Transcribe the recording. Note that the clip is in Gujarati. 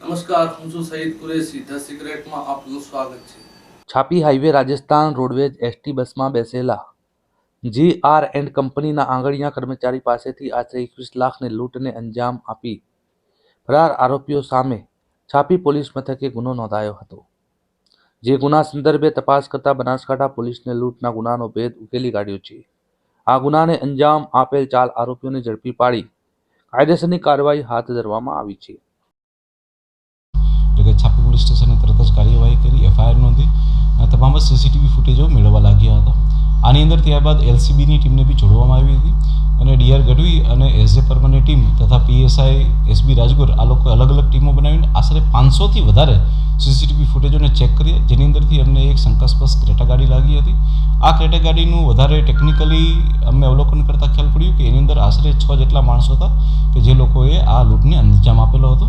નમસ્કાર, હું છું સહીદ કુરેશી. ધ સિક્રેટમાં આપનું સ્વાગત છે. છાપી હાઈવે રાજસ્થાન રોડવેજ એસટી બસમાં બેસેલા જી આર એન્ડ કંપનીના આંગળીયા કર્મચારી પાસેથી આશરે એકવીસ લાખની લૂંટને અંજામ આપી ફરાર આરોપીઓ સામે છાપી પોલીસ મથકે ગુનો નોંધાયો હતો. જે ગુના સંદર્ભે તપાસ કરતા બનાસકાંઠા પોલીસને લૂંટના ગુનાનો ભેદ ઉકેલી કાઢ્યો છે. આ ગુનાને અંજામ આપેલ ચાર આરોપીઓને ઝડપી પાડી કાયદેસરની કાર્યવાહી હાથ ધરવામાં આવી છે એટલે કે છાપી પોલીસ સ્ટેશને તરત જ કાર્યવાહી કરી એફઆઈઆર નોંધી અને તમામ જ સીસીટીવી ફૂટેજો મેળવવા લાગ્યા હતા. આની અંદર ત્યારબાદ એલસીબીની ટીમને બી જોડવામાં આવી હતી અને ડીઆર ગઢવી અને એસજે પરમાની ટીમ તથા પીએસઆઈ એસબી રાજગોર આ લોકો અલગ અલગ ટીમો બનાવીને આશરે પાંચસોથી વધારે સીસીટીવી ફૂટેજોને ચેક કર્યા. જેની અંદરથી અમને એક શંકાસ્પદ ક્રેટા ગાડી લાગી હતી. આ ક્રેટા ગાડીનું વધારે ટેકનિકલી અમે અવલોકન કરતાં ખ્યાલ પડ્યું કે એની અંદર આશરે છ જેટલા માણસો હતા કે જે લોકોએ આ લૂંટને અંજામ આપેલો હતો.